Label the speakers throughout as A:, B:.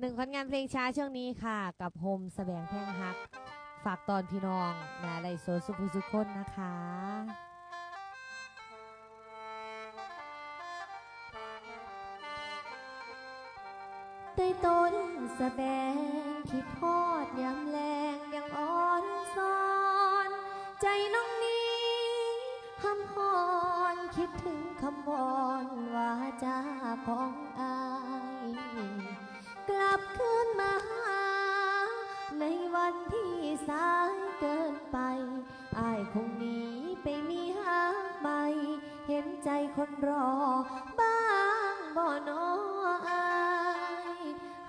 A: หนึ่งผลงานเพลงช้าช่วงนี้ค่ะ กับโฮมแสวงแพงฮัก ฝากตอนพี่น้องนาไลโซสุภุสุคนนะคะ
B: ใต้ต้นสะแบงคิดทอดยามแลงยังอ่อนซ้อน ใจน้องนี้คำพรคิดถึงคำวอนว่าจาของอาย ลับคืนมาหา ในวันที่สายเกินไปอายคงหนีไปมีหาใหม่เห็นใจคนรอ บ้างบ่นออาย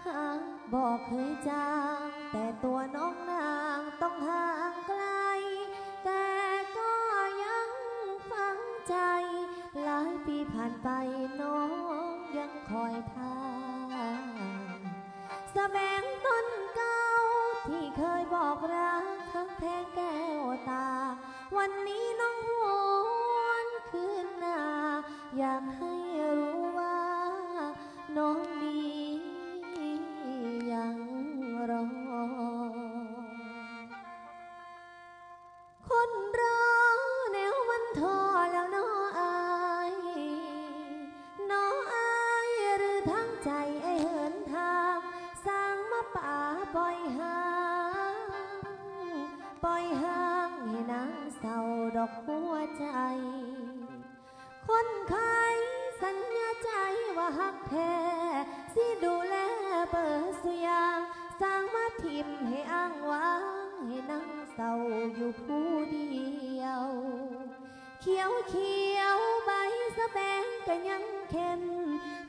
B: หางบอกเคยจางแต่ตัวน้องนางต้องห่างไกล แต่ก็ยังฝังใจ หลายปีผ่านไป แบงต้นเก่าที่เคยบอกรักข้งแทงแก้วตา วันนี้น้องหวนคืนหน้าอยากให้ หักแท้สิดูแลเปิดสุยางสร้างมาทิมให้อ้างว้างให้นั่งเศร้าอยู่ผู้เดียว เขียวเขียวใบสะแบงก็ยังเข้ม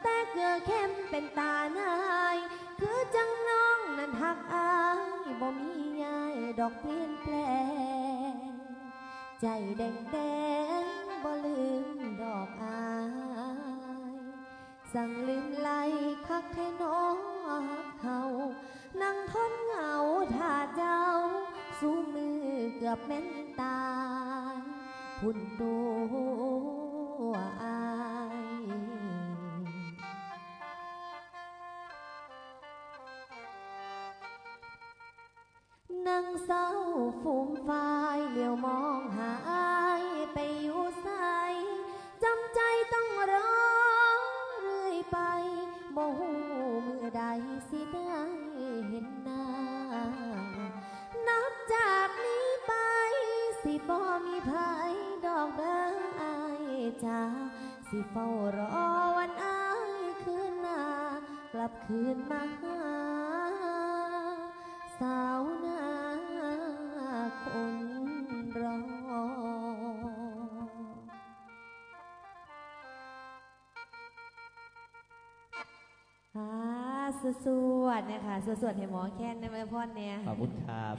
B: แต่เกลือเข้มเป็นตาหนายคือจังน้องนั้นหักอายบ่มีง่ายดอกเปลี่ยนแปลง ใจแดงแดงบ่ลืมดอกอาย สั่งลืมไหลคักแค่น้องหักเฮานั่งทนเหงาถ้าเจ้า สู้มือเกือบแม่นตายพุ่นตัวอายนั่งเศร้าฟูมฟายเหลียวมองหา จ้าสิเฝ้ารอวันอายคืนหน้ากลับคืนมาหาสาวนาคนรอ
A: สวดๆนะคะสวดๆให้หมอแค้นในแม่พ่อเนี่ย
C: ขอบคุณครับ